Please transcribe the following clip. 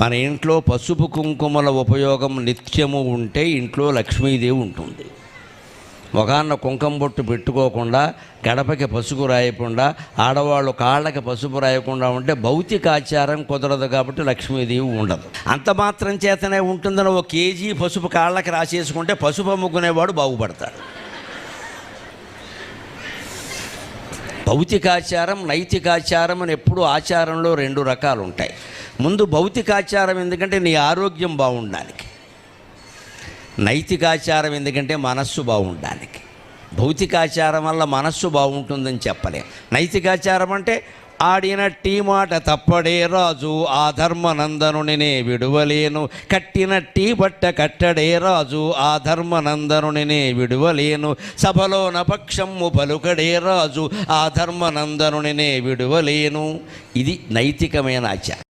మన ఇంట్లో పసుపు కుంకుమల ఉపయోగం నిత్యము ఉంటే ఇంట్లో లక్ష్మీదేవి ఉంటుంది. మొగాన్న కుంకం బొట్టు పెట్టుకోకుండా గడపకి పసుపు రాయకుండా ఆడవాళ్ళు కాళ్ళకి పసుపు రాయకుండా ఉంటే భౌతికాచారం కుదరదు కాబట్టి లక్ష్మీదేవి ఉండదు. అంత మాత్రం చేతనే ఉంటుందని ఒక కేజీ పసుపు కాళ్ళకి రాసేసుకుంటే పసుపు అమ్ముకునేవాడు బాగుపడతాడు. భౌతికాచారం నైతికాచారం అని ఎప్పుడు ఆచారంలో రెండు రకాలు ఉంటాయి ముందు భౌతికాచారం ఎందుకంటే నీ ఆరోగ్యం బాగుండడానికి. నైతికాచారం ఎందుకంటే మనస్సు బాగుండడానికి. భౌతికాచారం వల్ల మనస్సు బాగుంటుందని చెప్పలేం. నైతికాచారం అంటే ఆడిన టీ మాట తప్పడే రాజు ఆ ధర్మనందనునినే విడువలేను. కట్టిన టీ బట్ట కట్టడే రాజు ఆ ధర్మనందనునినే విడువలేను. సభలోన పక్షము పలుకడే రాజు ఆ ధర్మనందనునినే విడువలేను. ఇది నైతికమైన ఆచారం.